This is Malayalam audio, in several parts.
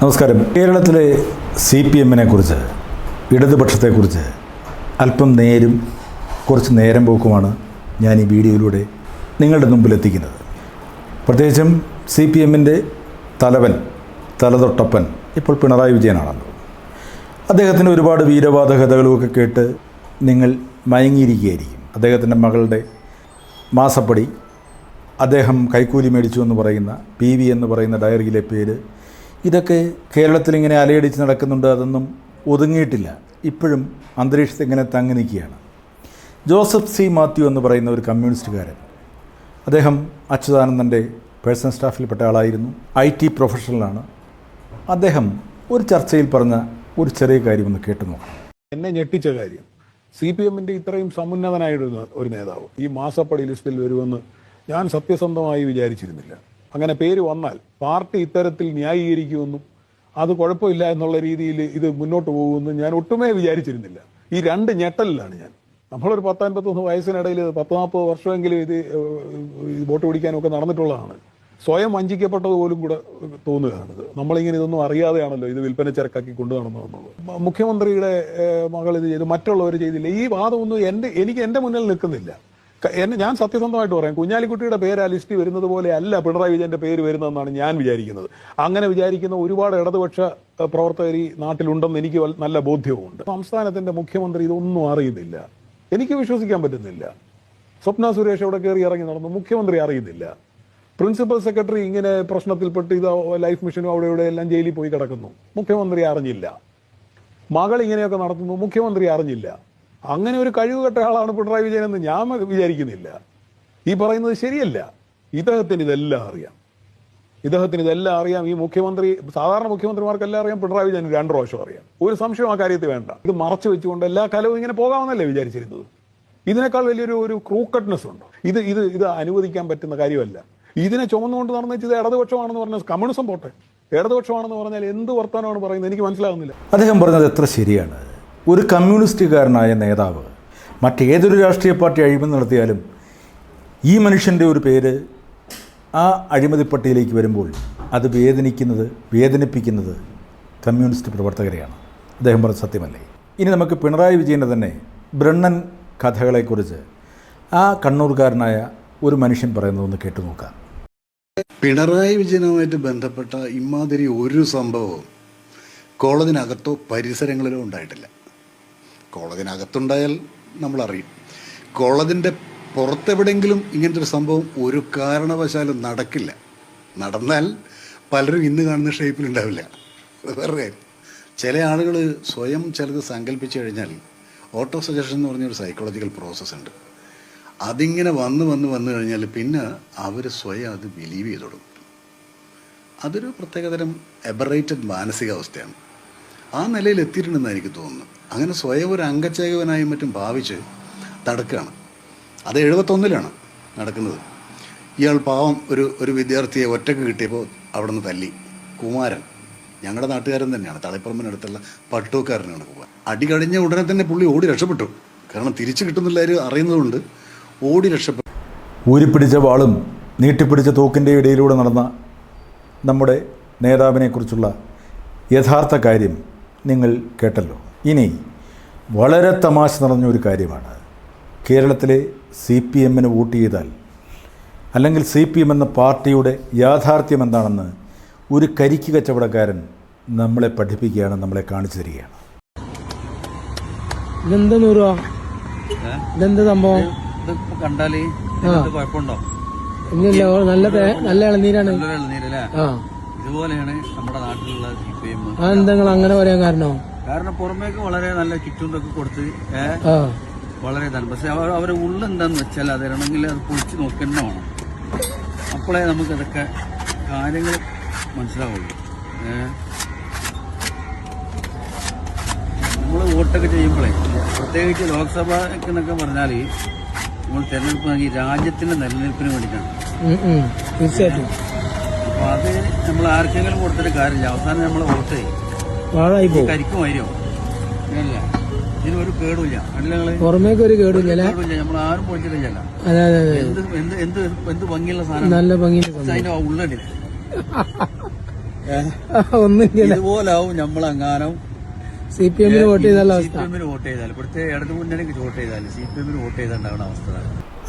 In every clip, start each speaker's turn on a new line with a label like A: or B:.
A: നമസ്കാരം. കേരളത്തിലെ സി പി എമ്മിനെ കുറിച്ച് ഇടതുപക്ഷത്തെക്കുറിച്ച് അല്പം നേരും കുറച്ച് നേരം പോക്കുമാണ് ഞാൻ ഈ വീഡിയോയിലൂടെ നിങ്ങളുടെ മുമ്പിൽ എത്തിക്കുന്നത്. പ്രത്യേകിച്ചും സി പി എമ്മിന്റെ തലവൻ തലതൊട്ടപ്പൻ ഇപ്പോൾ പിണറായി വിജയനാണല്ലോ. അദ്ദേഹത്തിന് ഒരുപാട് വീരവാദ കഥകളുമൊക്കെ കേട്ട് നിങ്ങൾ മയങ്ങിയിരിക്കുകയായിരിക്കും. അദ്ദേഹത്തിന്റെ മകളുടെ മാസപ്പടി അദ്ദേഹം കൈക്കൂലി മേടിച്ചു എന്ന് പറയുന്ന പി വി എന്ന് പറയുന്ന ഡയറിയിലെ പേര്. ഇതൊക്കെ കേരളത്തിൽ ഇങ്ങനെ അലയടിച്ച് നടക്കുന്നുണ്ട് അതൊന്നും ഒതുങ്ങിയിട്ടില്ല. ഇപ്പോഴും അന്തരീക്ഷത്തിൽ ഇങ്ങനെ തങ്ങി നിൽക്കുകയാണ് ജോസഫ് സി മാത്യു എന്ന് പറയുന്ന ഒരു കമ്മ്യൂണിസ്റ്റുകാരൻ. അദ്ദേഹം അച്യുതാനന്ദന്റെ പേഴ്സണൽ സ്റ്റാഫിൽപ്പെട്ട ആളായിരുന്നു. ഐ ടി പ്രൊഫഷണലാണ്. അദ്ദേഹം ഒരു ചർച്ചയിൽ പറഞ്ഞ ഒരു ചെറിയ കാര്യം ഒന്ന് കേട്ടു നോക്കാം.
B: എന്നെ ഞെട്ടിച്ച കാര്യം സി പി എമ്മിന്റെ ഇത്രയും സമുന്നതനായിരുന്ന ഒരു നേതാവ് ഈ മാസപ്പടി ലിസ്റ്റിൽ വരുമെന്ന് ഞാൻ സത്യസന്ധമായി വിചാരിച്ചിരുന്നില്ല. അങ്ങനെ പേര് വന്നാൽ പാർട്ടി ഇത്തരത്തിൽ ന്യായീകരിക്കുമെന്നും അത് കുഴപ്പമില്ല എന്നുള്ള രീതിയിൽ ഇത് മുന്നോട്ട് പോകുമെന്ന് ഞാൻ ഒട്ടുമേ വിചാരിച്ചിരുന്നില്ല. ഈ രണ്ട് ഞെട്ടലിലാണ് ഞാൻ. നമ്മളൊരു പത്തൊൻപത്തൊന്ന് വയസ്സിനിടയിൽ പത്ത് നാൽപ്പത് വർഷമെങ്കിലും ഇത് വോട്ട് പിടിക്കാനൊക്കെ നടന്നിട്ടുള്ളതാണ്. സ്വയം വഞ്ചിക്കപ്പെട്ടത് പോലും കൂടെ തോന്നുകയാണിത്. നമ്മളിങ്ങനെ ഇതൊന്നും അറിയാതെയാണല്ലോ ഇത് വിൽപ്പന ചരക്കാക്കി കൊണ്ടു മുഖ്യമന്ത്രിയുടെ മകൾ ഇത് ചെയ്തു മറ്റുള്ളവർ ചെയ്തില്ല. ഈ വാദമൊന്നും എന്റെ എനിക്ക് എന്റെ മുന്നിൽ നിൽക്കുന്നില്ല. എന്നെ ഞാൻ സത്യസന്ധമായിട്ട് പറയാം. കുഞ്ഞാലിക്കുട്ടിയുടെ പേര് ആ ലിസ്റ്റിൽ വരുന്നത് പോലെ അല്ല പിണറായി വിജയന്റെ പേര് വരുന്നതെന്നാണ് ഞാൻ വിചാരിക്കുന്നത്. അങ്ങനെ വിചാരിക്കുന്ന ഒരുപാട് ഇടതുപക്ഷ പ്രവർത്തകർ ഈ നാട്ടിലുണ്ടെന്ന് എനിക്ക് നല്ല ബോധ്യവുമുണ്ട്. സംസ്ഥാനത്തിന്റെ മുഖ്യമന്ത്രി ഇതൊന്നും അറിയുന്നില്ല. എനിക്ക് വിശ്വസിക്കാൻ പറ്റുന്നില്ല. സ്വപ്ന സുരേഷ് അവിടെ കയറി ഇറങ്ങി നടന്നു. മുഖ്യമന്ത്രി അറിയുന്നില്ല. പ്രിൻസിപ്പൽ സെക്രട്ടറി ഇങ്ങനെ പ്രശ്നത്തിൽപ്പെട്ട് ഇത് ലൈഫ് മിഷനും അവിടെ ഇവിടെ എല്ലാം ജയിലിൽ പോയി കിടക്കുന്നു. മുഖ്യമന്ത്രി അറിഞ്ഞില്ല. മകൾ ഇങ്ങനെയൊക്കെ നടത്തുന്നു. മുഖ്യമന്ത്രി അറിഞ്ഞില്ല. അങ്ങനെ ഒരു കഴിവ് കെട്ട ആളാണ് പിണറായി വിജയൻ എന്ന് ഞാൻ വിചാരിക്കുന്നില്ല. ഈ പറയുന്നത് ശരിയല്ല. ഇദ്ദേഹത്തിന് ഇതെല്ലാം അറിയാം. ഇദ്ദേഹത്തിന് ഇതെല്ലാം അറിയാം. ഈ മുഖ്യമന്ത്രി സാധാരണ മുഖ്യമന്ത്രിമാർക്കെല്ലാം അറിയാം പിണറായി വിജയൻ രണ്ട് പ്രാവശ്യം അറിയാം. ഒരു സംശയം ആ കാര്യത്തിൽ വേണ്ട. ഇത് മറച്ചു വെച്ചുകൊണ്ട് എല്ലാ കാലവും ഇങ്ങനെ പോകാമെന്നല്ലേ വിചാരിച്ചിരുന്നത്? ഇതിനേക്കാൾ വലിയൊരു ഒരു ക്രൂക്കട്ട്നെസ് ഉണ്ട്. ഇത് ഇത് ഇത് അനുവദിക്കാൻ പറ്റുന്ന കാര്യമല്ല. ഇതിനെ ചുമന്നുകൊണ്ട് നടന്നു വെച്ചത് ഇടതുപക്ഷമാണെന്ന് പറഞ്ഞാൽ കമ്മ്യൂണിസം പോട്ടെ. ഇടതുപക്ഷമാണെന്ന് പറഞ്ഞാൽ എന്ത് വർത്തമാനമാണ് പറയുന്നത്? എനിക്ക് മനസ്സിലാകുന്നില്ല.
A: അദ്ദേഹം പറഞ്ഞത് എത്ര ശരിയാണ്? ഒരു കമ്മ്യൂണിസ്റ്റുകാരനായ നേതാവ് മറ്റേതൊരു രാഷ്ട്രീയ പാർട്ടി അഴിമതി നടത്തിയാലും ഈ മനുഷ്യന്റെ ഒരു പേര് ആ അഴിമതി അഴിമതിപ്പട്ടിയിലേക്ക് വരുമ്പോൾ അത് വേദനിക്കുന്നത് വേദനിപ്പിക്കുന്നത് കമ്മ്യൂണിസ്റ്റ് പ്രവർത്തകരെയാണ്. അദ്ദേഹം പറഞ്ഞ സത്യമല്ലേ? ഇനി നമുക്ക് പിണറായി വിജയന്റെ തന്നെ ബ്രണ്ണൻ കഥകളെക്കുറിച്ച് ആ കണ്ണൂർക്കാരനായ ഒരു മനുഷ്യൻ പറയുന്നതൊന്ന് കേട്ടു നോക്കാം.
C: പിണറായി വിജയനുമായിട്ട് ബന്ധപ്പെട്ട ഇമാതിരി ഒരു സംഭവവും കോളേജിനകത്തോ പരിസരങ്ങളിലോ ഉണ്ടായിട്ടില്ല. കോളേജിനകത്തുണ്ടായാൽ നമ്മൾ അറിയും കോളേജിന്റെ പുറത്തെവിടെയെങ്കിലും ഇങ്ങനത്തെ ഒരു സംഭവം ഒരു കാരണവശാലും നടക്കില്ല. നടന്നാൽ പലരും ഇന്ന് കാണുന്ന ഷേപ്പിലുണ്ടാവില്ല വേറെ ചില ആളുകൾ സ്വയം ചിലത് സങ്കല്പിച്ചു കഴിഞ്ഞാൽ ഓട്ടോ സജഷൻ എന്ന് പറഞ്ഞൊരു സൈക്കോളജിക്കൽ പ്രോസസ്സ് ഉണ്ട്. അതിങ്ങനെ വന്ന് വന്ന് വന്നു കഴിഞ്ഞാൽ പിന്നെ അവർ സ്വയം അത് ബിലീവ് ചെയ്തു തുടങ്ങും. അതൊരു പ്രത്യേകതരം എബറേറ്റഡ് മാനസികാവസ്ഥയാണ്. ആ നിലയിൽ എത്തിയിട്ടുണ്ടെന്ന് എനിക്ക് തോന്നുന്നു. അങ്ങനെ സ്വയം ഒരു അംഗച്ചേകവനായും മറ്റും ഭാവിച്ച് നടക്കുകയാണ് അത് എഴുപത്തൊന്നിലാണ് നടക്കുന്നത്. ഇയാൾ പാവം ഒരു ഒരു വിദ്യാർത്ഥിയെ ഒറ്റയ്ക്ക് കിട്ടിയപ്പോൾ അവിടെ നിന്ന് തല്ലി. കുമാരൻ ഞങ്ങളുടെ നാട്ടുകാരൻ തന്നെയാണ്. തളിപ്പറമ്പിനടുത്തുള്ള പട്ടൂക്കാരനാണ് കുമാരൻ. അടി കഴിഞ്ഞ ഉടനെ തന്നെ പുള്ളി ഓടി രക്ഷപ്പെട്ടു. കാരണം തിരിച്ചു കിട്ടുന്നില്ല അറിയുന്നതുകൊണ്ട് ഓടി രക്ഷപ്പെട്ടു.
A: ഊരിപ്പിടിച്ച വാളും നീട്ടിപ്പിടിച്ച തോക്കിന്റെ ഇടയിലൂടെ നടന്ന നമ്മുടെ നേതാവിനെക്കുറിച്ചുള്ള യഥാർത്ഥ കാര്യം നിങ്ങൾ കേട്ടല്ലോ. ഇനി വളരെ തമാശ നിറഞ്ഞ ഒരു കാര്യമാണ്. കേരളത്തിലെ സി പി എമ്മിന് വോട്ട് ചെയ്താൽ അല്ലെങ്കിൽ സി പി എം എന്ന പാർട്ടിയുടെ യാഥാർത്ഥ്യം എന്താണെന്ന് ഒരു കരിക്ക് കച്ചവടക്കാരൻ നമ്മളെ പഠിപ്പിക്കുകയാണ് നമ്മളെ കാണിച്ചു തരികയാണ്.
D: ഇതെന്താ സംഭവം?
E: കണ്ടാൽ കുഴപ്പമുണ്ടോ?
D: ഇല്ല നല്ല നല്ല ഇളനീരാണ്.
E: ഇളനീരല്ലേ
D: ആ.
E: ഇതുപോലെയാണ് നമ്മുടെ നാട്ടിലുള്ള സി പി എം
D: അങ്ങനെ പറയാൻ കാരണോ?
E: കാരണം പുറമേക്ക് വളരെ നല്ല ചുറ്റുണ്ടൊക്കെ കൊടുത്ത് വളരെ നല്ല പക്ഷെ അവർ അവരെ ഉള്ളെന്താന്ന് വെച്ചാൽ അത് ഇടണമെങ്കിൽ അത് പൊളിച്ച് നോക്കേണ്ട വേണം അപ്പോഴേ നമുക്ക് ഇതൊക്കെ കാര്യങ്ങൾ മനസ്സിലാവുള്ളൂ. നമ്മൾ വോട്ടൊക്കെ ചെയ്യുമ്പോഴേ പ്രത്യേകിച്ച് ലോക്സഭ എന്നൊക്കെ പറഞ്ഞാൽ നമ്മൾ തെരഞ്ഞെടുപ്പ് നൽകി രാജ്യത്തിന്റെ നിലനിൽപ്പിന് വേണ്ടിയിട്ടാണ്.
D: തീർച്ചയായിട്ടും.
E: അപ്പൊ അത് നമ്മൾ ആർക്കെങ്കിലും കൊടുത്തിട്ട് കാര്യമില്ല. അവസാനം നമ്മൾ വോട്ട് ചെയ്യും. കരിക്കും വരും ഇല്ല. ഇതിനൊരു കേടില്ല
D: പുറമേക്ക് ഒരു കേടില്ല അല്ലേ?
E: നമ്മൾ ആരും പൊളിച്ചിട്ടില്ല എന്ത് എന്ത് എന്ത് ഭംഗിയുള്ള സാധനം
D: നല്ല ഭംഗിയിൽ
E: അതിന്റെ ഉള്ളടി
D: ഒന്നുമില്ല.
E: ഇതുപോലാവും നമ്മളെങ്ങാനും.
D: സി പി എമ്മിന് വോട്ട് ചെയ്താൽ
E: സി
D: അവസ്ഥ.
E: പി എമ്മിന് വോട്ട് ചെയ്താൽ ഇവിടുത്തെ ഇടതു മുന്നണിക്ക് വോട്ട് ചെയ്താൽ സി പി എമ്മിന് വോട്ട് ചെയ്താണ്ടാവുന്ന അവസ്ഥ.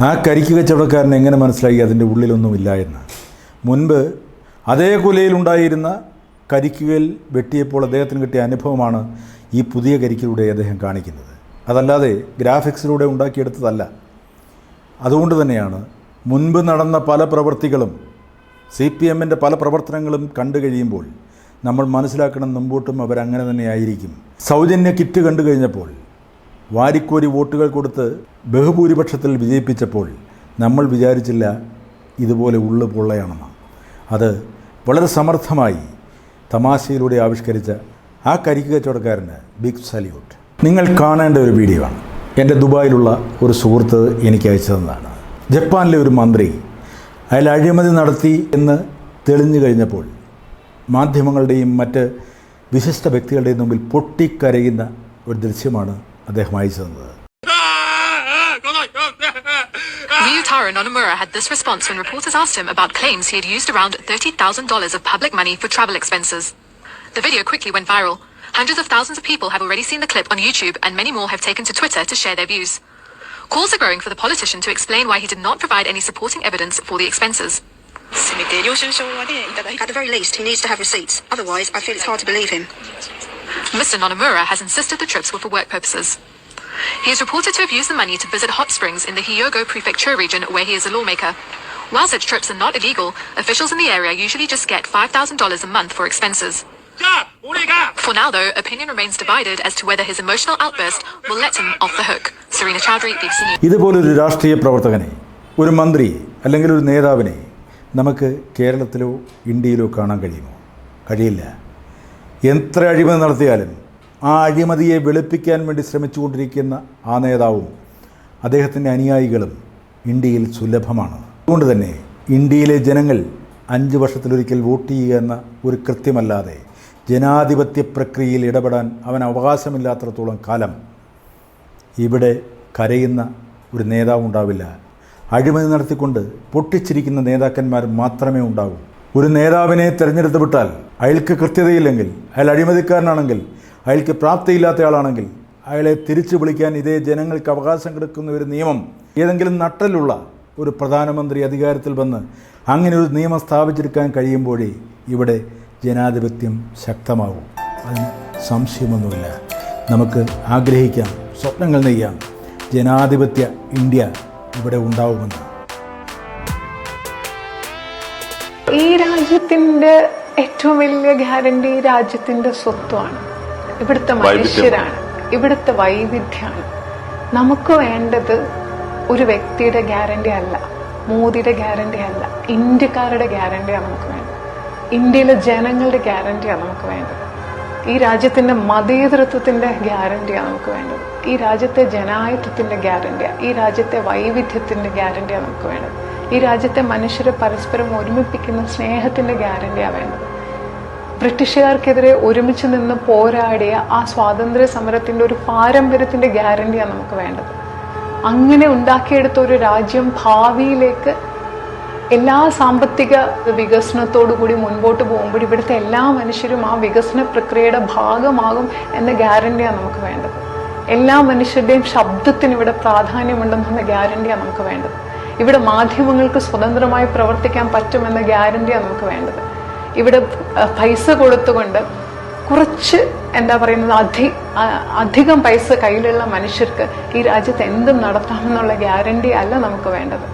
A: ആ കരിക്ക് കച്ചവടക്കാരൻ എങ്ങനെ മനസ്സിലായി അതിന്റെ ഉള്ളിലൊന്നുമില്ല എന്ന്? മുൻപ് അതേ കുലയിലുണ്ടായിരുന്ന കരിക്കുകയിൽ വെട്ടിയപ്പോൾ അദ്ദേഹത്തിന് കിട്ടിയ അനുഭവമാണ് ഈ പുതിയ കരിക്കിലൂടെ അദ്ദേഹം കാണിക്കുന്നത്. അതല്ലാതെ ഗ്രാഫിക്സിലൂടെ ഉണ്ടാക്കിയെടുത്തതല്ല. അതുകൊണ്ട് തന്നെയാണ് മുൻപ് നടന്ന പല പ്രവർത്തികളും സി പി എമ്മിന്റെ പല പ്രവർത്തനങ്ങളും കണ്ടു കഴിയുമ്പോൾ നമ്മൾ മനസ്സിലാക്കണം മുമ്പോട്ടും അവരങ്ങനെ തന്നെയായിരിക്കും. സൗജന്യ കിറ്റ് കണ്ടു കഴിഞ്ഞപ്പോൾ വാരിക്കോരി വോട്ടുകൾ കൊടുത്ത് ബഹുഭൂരിപക്ഷത്തിൽ വിജയിപ്പിച്ചപ്പോൾ നമ്മൾ വിചാരിച്ചില്ല ഇതുപോലെ ഉള്ളു പൊള്ളയാണെന്ന് അത് വളരെ സമർത്ഥമായി തമാശയിലൂടെ ആവിഷ്കരിച്ച ആ കരിക്ക് കച്ചവടക്കാരന് ബിഗ് സല്യൂട്ട്. നിങ്ങൾ കാണേണ്ട ഒരു വീഡിയോ ആണ്. എന്റെ ദുബായിലുള്ള ഒരു സുഹൃത്ത് എനിക്ക് അയച്ചു തന്നതാണ്. ജപ്പാനിലെ ഒരു മന്ത്രി അയാൾ അഴിമതി നടത്തി എന്ന് തെളിഞ്ഞു കഴിഞ്ഞപ്പോൾ മാധ്യമങ്ങളുടെയും മറ്റ് വിശിഷ്ട വ്യക്തികളുടെയും മുമ്പിൽ പൊട്ടിക്കരയുന്ന ഒരു ദൃശ്യമാണ് അദ്ദേഹം അയച്ചു തന്നത്.
F: Ryutaro Nonomura had this response when reporters asked him about claims he had used around $30,000 of public money for travel expenses. The video quickly went viral. Hundreds of thousands of people have already seen the clip on YouTube and many more have taken to Twitter to share their views. Calls are growing for the politician to explain why he did not provide any supporting evidence for the expenses.
G: At the very least, he needs to have receipts. Otherwise, I feel it's hard to believe him.
F: Mr. Nonomura has insisted the trips were for work purposes. He is reported to have used the money to visit hot springs in the Hyogo Prefecture region where he is a lawmaker. While such trips are not illegal, officials in the area usually just get $5,000 a month for expenses. For now, though, opinion remains divided as to whether his emotional outburst will let him off the hook. Serena Chowdhury, BBC News.
A: ഇതുപോലൊരു രാഷ്ട്രീയ പ്രവർത്തകനെ ഒരു മന്ത്രി അല്ലെങ്കിൽ ഒരു നേതാവിനെ നമുക്ക് കേരളത്തിലോ ഇന്ത്യയിലോ കാണാൻ കഴിയുമോ കഴിയില്ല എത്ര അഴിമതി നടത്തിയാലും ആ അഴിമതിയെ വെളുപ്പിക്കാൻ വേണ്ടി ശ്രമിച്ചുകൊണ്ടിരിക്കുന്ന ആ നേതാവും അദ്ദേഹത്തിന്റെ അനുയായികളും ഇന്ത്യയിൽ സുലഭമാണ്. അതുകൊണ്ട് തന്നെ ഇന്ത്യയിലെ ജനങ്ങൾ അഞ്ച് വർഷത്തിലൊരിക്കൽ വോട്ട് ചെയ്യുക എന്ന ഒരു കൃത്യമല്ലാതെ ജനാധിപത്യ പ്രക്രിയയിൽ ഇടപെടാൻ അവൻ അവകാശമില്ലാത്തടത്തോളം കാലം ഇവിടെ കരയുന്ന ഒരു നേതാവ് ഉണ്ടാവില്ല. അഴിമതി നടത്തിക്കൊണ്ട് പൊട്ടിച്ചിരിക്കുന്ന നേതാക്കന്മാർ മാത്രമേ ഉണ്ടാകൂ ഒരു നേതാവിനെ തിരഞ്ഞെടുത്ത് വിട്ടാൽ അയാൾക്ക് കൃത്യതയില്ലെങ്കിൽ അയാൾ അഴിമതിക്കാരനാണെങ്കിൽ അയാൾക്ക് പ്രാപ്തിയില്ലാത്ത ആളാണെങ്കിൽ അയാളെ തിരിച്ചു വിളിക്കാൻ ഇതേ ജനങ്ങൾക്ക് അവകാശം കിടക്കുന്ന ഒരു നിയമം ഏതെങ്കിലും നട്ടലുള്ള ഒരു പ്രധാനമന്ത്രി അധികാരത്തിൽ വന്ന് അങ്ങനെ ഒരു നിയമം സ്ഥാപിച്ചെടുക്കാൻ കഴിയുമ്പോഴേ ഇവിടെ ജനാധിപത്യം ശക്തമാകും. അതിന് സംശയമൊന്നുമില്ല. നമുക്ക് ആഗ്രഹിക്കാം സ്വപ്നങ്ങൾ നെയ്യാം. ജനാധിപത്യ ഇന്ത്യ ഇവിടെ ഉണ്ടാവുമെന്ന്.
H: ഈ രാജ്യത്തിന്റെ ഏറ്റവും വലിയ ഗ്യാരണ്ടി രാജ്യത്തിന്റെ സ്വത്വമാണ് ഇവിടുത്തെ മനുഷ്യരാണ്. ഇവിടുത്തെ വൈവിധ്യമാണ്. നമുക്ക് വേണ്ടത് ഒരു വ്യക്തിയുടെ ഗ്യാരണ്ടി അല്ല മോദിയുടെ ഗ്യാരണ്ടി അല്ല ഇന്ത്യക്കാരുടെ ഗ്യാരണ്ടിയാണ് നമുക്ക് വേണ്ടത്. ഇന്ത്യയിലെ ജനങ്ങളുടെ ഗ്യാരണ്ടിയാണ് നമുക്ക് വേണ്ടത്. ഈ രാജ്യത്തിന്റെ മതേതരത്വത്തിന്റെ ഗ്യാരണ്ടിയാണ് നമുക്ക് വേണ്ടത്. ഈ രാജ്യത്തെ ജനായത്വത്തിന്റെ ഗ്യാരണ്ടിയാണ് ഈ രാജ്യത്തെ വൈവിധ്യത്തിന്റെ ഗ്യാരണ്ടിയാണ് നമുക്ക് വേണ്ടത്. ഈ രാജ്യത്തെ മനുഷ്യരെ പരസ്പരം ഒരുമിപ്പിക്കുന്ന സ്നേഹത്തിന്റെ ഗ്യാരണ്ടിയാണ് വേണ്ടത്. ബ്രിട്ടീഷുകാർക്കെതിരെ ഒരുമിച്ച് നിന്ന് പോരാടിയ ആ സ്വാതന്ത്ര്യ സമരത്തിന്റെ ഒരു പാരമ്പര്യത്തിന്റെ ഗ്യാരണ്ടിയാണ് നമുക്ക് വേണ്ടത്. അങ്ങനെ ഉണ്ടാക്കിയെടുത്ത ഒരു രാജ്യം ഭാവിയിലേക്ക് എല്ലാ സാമ്പത്തിക കൂടി മുൻപോട്ട് പോകുമ്പോൾ ഇവിടുത്തെ എല്ലാ മനുഷ്യരും ആ വികസന പ്രക്രിയയുടെ ഭാഗമാകും എന്ന ഗ്യാരണ്ടിയാണ് നമുക്ക് വേണ്ടത്. എല്ലാ മനുഷ്യരുടെയും ശബ്ദത്തിന് ഇവിടെ പ്രാധാന്യമുണ്ടെന്നുള്ള ഗ്യാരണ്ടിയാണ് നമുക്ക് വേണ്ടത്. ഇവിടെ മാധ്യമങ്ങൾക്ക് സ്വതന്ത്രമായി പ്രവർത്തിക്കാൻ പറ്റുമെന്ന ഗ്യാരണ്ടിയാണ് നമുക്ക് വേണ്ടത്. ഇവിടെ പൈസ കൊടുത്തുകൊണ്ട് കുറച്ച് എന്താ പറയുന്നത് അധി അധികം പൈസ കയ്യിലുള്ള മനുഷ്യർക്ക് ഈ രാജ്യത്ത് എന്തും നടത്താമെന്നുള്ള ഗ്യാരണ്ടി അല്ല നമുക്ക് വേണ്ടത്.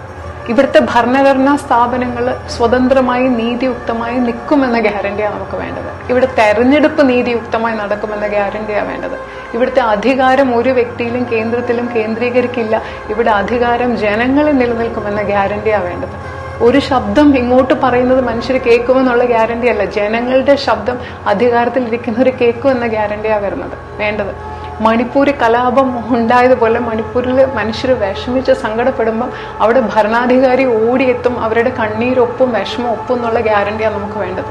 H: ഇവിടുത്തെ ഭരണഘടനാ സ്ഥാപനങ്ങൾ സ്വതന്ത്രമായി നീതിയുക്തമായി നിൽക്കുമെന്ന ഗ്യാരണ്ടിയാണ് നമുക്ക് വേണ്ടത്. ഇവിടെ തെരഞ്ഞെടുപ്പ് നീതിയുക്തമായി നടക്കുമെന്ന ഗ്യാരണ്ടിയാണ് വേണ്ടത്. ഇവിടുത്തെ അധികാരം ഒരു വ്യക്തിയിലും കേന്ദ്രത്തിലും കേന്ദ്രീകരിക്കില്ല. ഇവിടെ അധികാരം ജനങ്ങളിൽ നിലനിൽക്കുമെന്ന ഗ്യാരണ്ടിയാണ് വേണ്ടത്. ഒരു ശബ്ദം ഇങ്ങോട്ട് പറയുന്നത് മനുഷ്യർ കേൾക്കുമെന്നുള്ള ഗ്യാരണ്ടി അല്ല. ജനങ്ങളുടെ ശബ്ദം അധികാരത്തിലിരിക്കുന്നവർ കേൾക്കുമെന്ന ഗ്യാരണ്ടിയാണ് വരുന്നത്. വേണ്ടത്. മണിപ്പൂർ കലാപം ഉണ്ടായതുപോലെ മണിപ്പൂരിൽ മനുഷ്യർ വിഷമിച്ച് സങ്കടപ്പെടുമ്പോൾ അവിടെ ഭരണാധികാരി ഓടിയെത്തും അവരുടെ കണ്ണീരൊപ്പും വിഷമം ഒപ്പും എന്നുള്ള ഗ്യാരണ്ടിയാണ് നമുക്ക് വേണ്ടത്.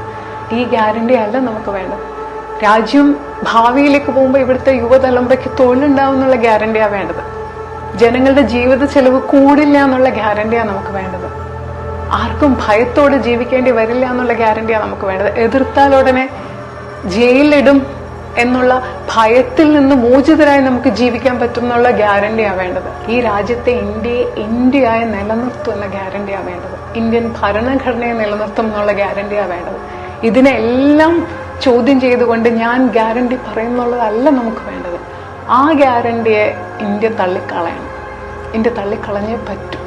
H: ഈ ഗ്യാരണ്ടി അല്ല നമുക്ക് വേണ്ടത്. രാജ്യം ഭാവിയിലേക്ക് പോകുമ്പോൾ ഇവിടുത്തെ യുവതലമുറയ്ക്ക് തൊഴിലുണ്ടാവും എന്നുള്ള ഗ്യാരണ്ടിയാണ് വേണ്ടത്. ജനങ്ങളുടെ ജീവിത ചെലവ് കൂടില്ല എന്നുള്ള ഗ്യാരണ്ടിയാണ് നമുക്ക് വേണ്ടത്. ആർക്കും ഭയത്തോടെ ജീവിക്കേണ്ടി വരില്ല എന്നുള്ള ഗ്യാരണ്ടിയാണ് നമുക്ക് വേണ്ടത്. എതിർത്താൽ ഉടനെ ജയിലിലിടും എന്നുള്ള ഭയത്തിൽ നിന്ന് മോചിതരായി നമുക്ക് ജീവിക്കാൻ പറ്റും എന്നുള്ള ഗ്യാരണ്ടിയാണ് വേണ്ടത്. ഈ രാജ്യത്തെ ഇന്ത്യയെ ഇന്ത്യയായി നിലനിർത്തും എന്ന ഗ്യാരണ്ടിയാണ് വേണ്ടത്. ഇന്ത്യൻ ഭരണഘടനയെ നിലനിർത്തും എന്നുള്ള ഗ്യാരണ്ടിയാണ് വേണ്ടത്. ഇതിനെല്ലാം ചോദ്യം ചെയ്തുകൊണ്ട് ഞാൻ ഗ്യാരണ്ടി പറയുന്നുള്ളതല്ല നമുക്ക് വേണ്ടത്. ആ ഗ്യാരണ്ടിയെ ഇന്ത്യ തള്ളിക്കളയണം. ഇന്ത്യ തള്ളിക്കളഞ്ഞേ പറ്റൂ.